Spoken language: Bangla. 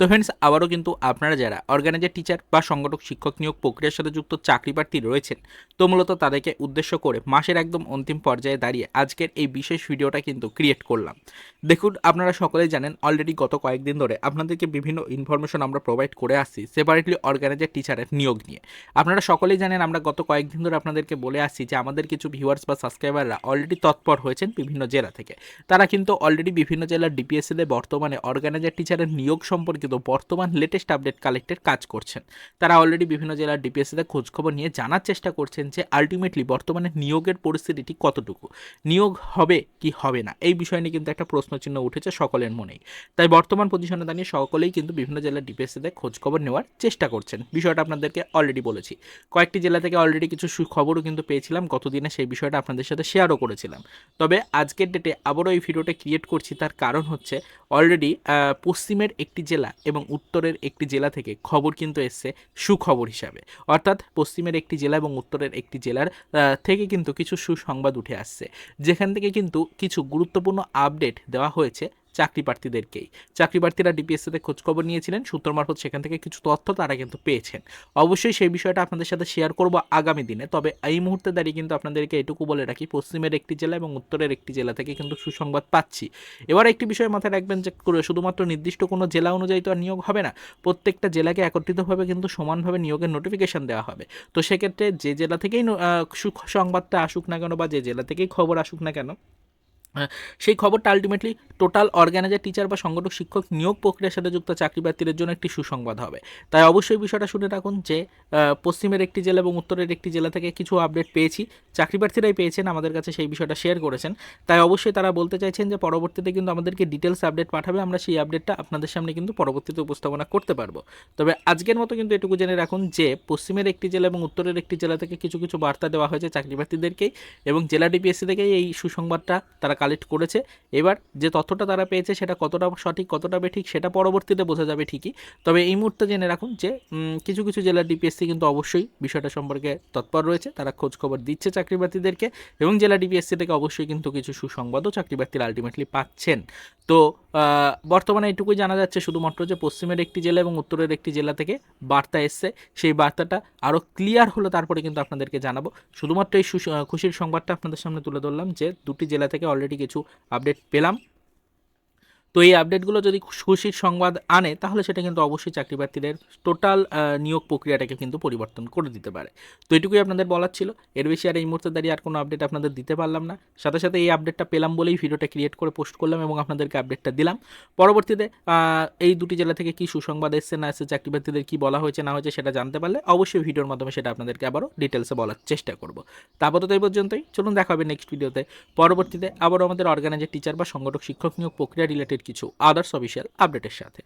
তো ফ্রেন্ডস আবারও কিন্তু আপনারা যারা অর্গানাইজার টিচার বা সংগঠক, শিক্ষক নিয়োগ প্রক্রিয়ার সাথে যুক্ত চাকরি প্রার্থী রয়েছেন, তো মূলত তাদেরকে উদ্দেশ্য করে মাসের একদম অন্তিম পর্যায়ে দাঁড়িয়ে আজকের এই বিশেষ ভিডিওটা কিন্তু ক্রিয়েট করলাম। দেখুন, আপনারা সকলেই জানেন অলরেডি গত কয়েকদিন ধরে আপনাদেরকে বিভিন্ন ইনফরমেশন আমরা প্রোভাইড করে আসছি সেপারেটলি অর্গানাইজার টিচারের নিয়োগ নিয়ে। আপনারা সকলেই জানেন, আমরা গত কয়েকদিন ধরে আপনাদেরকে বলে আসছি যে আমাদের কিছু ভিউয়ার্স বা সাবস্ক্রাইবাররা অলরেডি তৎপর হয়েছেন বিভিন্ন জেলা থেকে। তারা কিন্তু অলরেডি বিভিন্ন জেলার ডিপিএসসিতে বর্তমানে অর্গানাইজার টিচারের নিয়োগ সম্পর্কিত বর্তমান লেটেস্ট আপডেট কালেক্টের কাজ করছেন। তারা অলরেডি বিভিন্ন জেলার ডিপিএসসিতে খোঁজখবর নিয়ে জানার চেষ্টা করছেন যে আলটিমেটলি বর্তমানে নিয়োগের পরিস্থিতিটি কতটুকু? নিয়োগ হবে কি হবে না? এই বিষয় নিয়ে কিন্তু একটা প্রশ্নচিহ্ন উঠেছে সকলের মনেই। তাই বর্তমান পজিশনে দাঁড়িয়ে সকলেই কিন্তু বিভিন্ন জেলার ডিপিএসসিতে খোঁজখবর নেওয়ার চেষ্টা করছেন। বিষয়টা আপনাদেরকে অলরেডি বলেছি। কয়েকটি জেলা থেকে অলরেডি কিছু সুখবরও কিন্তু পেয়েছিলাম। গতদিনে সেই বিষয়টা আপনাদের সাথে শেয়ারও করেছিলাম। তবে আজকের ডেটে আবারও এই ভিডিওটা ক্রিয়েট করছি। তার কারণ হচ্ছে অলরেডি পশ্চিমের একটি জেলা এবং উত্তরের একটি জেলা থেকে খবর কিন্তু এসছে সুখবর হিসাবে। অর্থাৎ পশ্চিমের একটি জেলা এবং উত্তরের একটি জেলার থেকে কিন্তু কিছু সুসংবাদ উঠে আসছে। যেখান থেকে কিন্তু কিছু গুরুত্বপূর্ণ আপডেট দেওয়া হয়েছে। চাকরি প্রার্থীদেরকেই চাকরি প্রার্থীরা ডিপিএসসিতে খোঁজখবর নিয়েছিলেন সূত্র মারফত সেখান থেকে কিছু তথ্য তারা কিন্তু পেয়েছেন। অবশ্যই সেই বিষয়টা আপনাদের সাথে শেয়ার করব আগামী দিনে, তবে এই মুহূর্তে দাঁড়িয়ে কিন্তু আপনাদেরকে এটুকু বলে রাখি, পশ্চিমের একটি জেলা এবং উত্তরের একটি জেলা থেকে কিন্তু সুসংবাদ পাচ্ছি। এবার একটি বিষয় মাথায় রাখবেন যে শুধুমাত্র নির্দিষ্ট কোনো জেলা অনুযায়ী তো আর নিয়োগ হবে না, প্রত্যেকটা জেলাকে একত্রিতভাবে কিন্তু সমানভাবে নিয়োগের নোটিফিকেশন দেওয়া হবে। তো সেক্ষেত্রে যে জেলা থেকেই সুসংবাদটা আসুক না কেন বা যে জেলা থেকেই খবর আসুক না কেন সেই খবরটা আলটিমেটলি টোটাল অর্গানাইজার টিচার বা সংগঠক, শিক্ষক নিয়োগ প্রক্রিয়ার সাথে যুক্ত চাকরি প্রার্থীদের জন্য একটি সুসংবাদ হবে। তাই অবশ্যই বিষয়টা শুনে রাখুন যে পশ্চিমের একটি জেলা এবং উত্তরের একটি জেলা থেকে কিছু আপডেট পেয়েছি। চাকরি প্রার্থীরাই পেয়েছেন, আমাদের কাছে সেই বিষয়টা শেয়ার করেছেন। তাই অবশ্যই তারা বলতে চাইছেন যে, পরবর্তীতে কিন্তু আমাদেরকে ডিটেলস আপডেট পাঠাবে, আমরা সেই আপডেটটা আপনাদের সামনে কিন্তু পরবর্তীতে উপস্থাপনা করতে পারব। তবে আজকের মতো কিন্তু এটুকু জেনে রাখুন যে, পশ্চিমের একটি জেলা এবং উত্তরের একটি জেলা থেকে কিছু কিছু বার্তা দেওয়া হয়েছে চাকরি প্রার্থীদেরকেই এবং জেলা ডিপিএসসি থেকেই এই সুসংবাদটা তারা কালেক্ট করেছে। এবার যে তথ্যটা তারা পেয়েছে সেটা কতটা সঠিক, কতটা বেঠিক, সেটা পরবর্তীতে বোঝা যাবে ঠিকই। তবে এই মুহূর্তে জেনে রাখুন যে কিছু কিছু জেলার ডিপিএসসি কিন্তু অবশ্যই বিষয়টা সম্পর্কে তৎপর রয়েছে। তারা খোঁজ খবর দিচ্ছে চাকরি প্রার্থীদেরকে এবং জেলা ডিপিএসসি থেকে অবশ্যই কিন্তু কিছু সুসংবাদও চাকরি প্রার্থীরা আলটিমেটলি পাচ্ছেন। তো বর্তমানে এটুকুই জানা যাচ্ছে শুধুমাত্র যে পশ্চিমের একটি জেলা এবং উত্তরের একটি জেলা থেকে বার্তা এসছে। সেই বার্তাটা আরও ক্লিয়ার হলো, তারপরে কিন্তু আপনাদেরকে জানাব। শুধুমাত্র এই খুশির সংবাদটা আপনাদের সামনে তুলে ধরলাম যে, দুটি জেলা থেকে অলরেডি কিছু আপডেট পেলাম। তো এই আপডেটগুলো যদি খুশির সংবাদ আনে, তাহলে সেটা কিন্তু অবশ্যই চাকরি প্রার্থীদের টোটাল নিয়োগ প্রক্রিয়াটাকে কিন্তু পরিবর্তন করে দিতে পারে। তো এটুকুই আপনাদের বলার ছিল। এর বেশি আর এই মুহূর্তে দাঁড়িয়ে আর কোনো আপডেট আপনাদের দিতে পারলাম না। সাথে সাথে এই আপডেটটা পেলাম বলেই ভিডিওটা ক্রিয়েট করে পোস্ট করলাম এবং আপনাদেরকে আপডেটটা দিলাম। পরবর্তীতে এই দুটি জেলা থেকে কি সুসংবাদ এসছে, না এসছে চাকরি প্রার্থীদের কী বলা হয়েছে, না হয়েছে সেটা জানতে পারলে অবশ্যই ভিডিওর মাধ্যমে সেটা আপনাদেরকে আবারও ডিটেলসে বলার চেষ্টা করব। আপাতত এই পর্যন্তই। চলুন দেখা হবে নেক্সট ভিডিওতে পরবর্তীতে আবারও আমাদের অর্গানাইজার টিচার বা সংগঠক শিক্ষক নিয়োগ প্রক্রিয়া রিলেটেড কিছু আদার্স অফিসিয়াল আপডেটের সাথে।